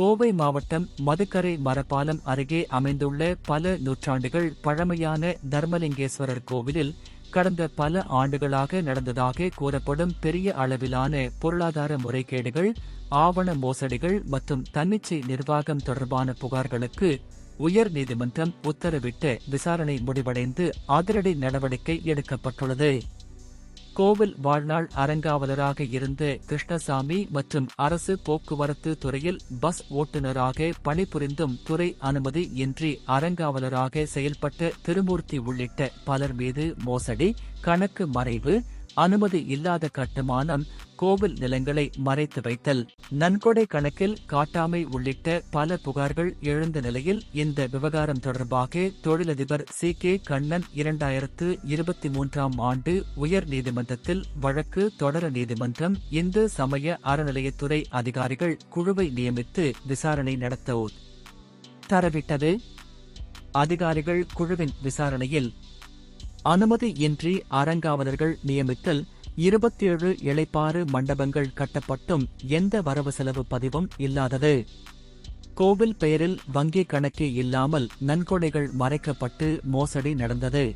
கோவை மாவட்டம் மதுக்கரை மரப்பாலம் அருகே அமைந்துள்ள பல நூற்றாண்டுகள் பழமையான தர்மலிங்கேஸ்வரர் கோவிலில் கடந்த பல ஆண்டுகளாக நடந்ததாக கூறப்படும் பெரிய அளவிலான பொருளாதார முறைகேடுகள் ஆவண மோசடிகள் மற்றும் தன்னிச்சை நிர்வாகம் தொடர்பான புகார்களுக்கு உயர் நீதிமன்றம் உத்தரவிட்டு விசாரணை முடிவடைந்து அதிரடி நடவடிக்கை எடுக்கப்பட்டுள்ளது. கோவில் வாழ்நாள் அறங்காவலராக இருந்த கிருஷ்ணசாமி மற்றும் அரசு போக்குவரத்து துறையில் பஸ் ஓட்டுநராக பணிபுரிந்தும் துறை அனுமதி இன்றி அறங்காவலராக செயல்பட்ட திருமூர்த்தி உள்ளிட்ட பலர் மீது மோசடி கணக்கு மறைவு அனுமதி இல்லாத கட்டுமானம் கோவில் நிலங்களை மறைத்து வைத்தல். நன்கொடை கணக்கில் காட்டாமை உள்ளிட்ட பல புகார்கள் எழுந்த நிலையில் இந்த விவகாரம் தொடர்பாக தொழிலதிபர் சி. கே. கண்ணன் இரண்டாயிரத்து இருபத்தி மூன்றாம் ஆண்டு உயர் நீதிமன்றத்தில் வழக்கு தொடர நீதிமன்றம் இந்து சமய அறநிலையத்துறை அதிகாரிகள் குழுவை நியமித்து விசாரணை நடத்த தரவிட்டது. அதிகாரிகள் குழுவின் விசாரணையில் அனுமதியின்றி அறங்காவலர்கள் நியமித்தல் இருபத்தேழு இளைப்பாறு மண்டபங்கள் கட்டப்பட்டும் எந்த வரவு செலவு பதிவும் இல்லாதது. கோவில் பெயரில் வங்கி கணக்கு இல்லாமல் நன்கொடைகள் மறைக்கப்பட்டு மோசடி நடந்தது.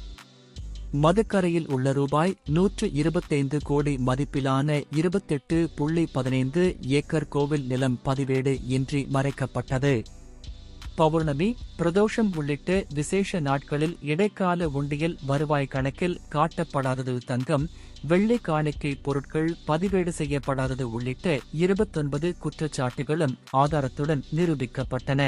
மதுக்கரையில் உள்ள ரூபாய் நூற்று இருபத்தைந்து கோடி மதிப்பிலான இருபத்தெட்டு புள்ளி பதினைந்து ஏக்கர் கோவில் நிலம் பதிவேடு இன்றி மறைக்கப்பட்டது. பௌர்ணமி பிரதோஷம் உள்ளிட்ட விசேஷ நாட்களில் இடைக்கால உண்டியல் வருவாய் கணக்கில் காட்டப்படாதது தங்கம் வெள்ளை காணிக்கை பொருட்கள் பதிவேடு செய்யப்படாதது உள்ளிட்ட இருபத்தொன்பது குற்றச்சாட்டுகளும் ஆதாரத்துடன் நிரூபிக்கப்பட்டன.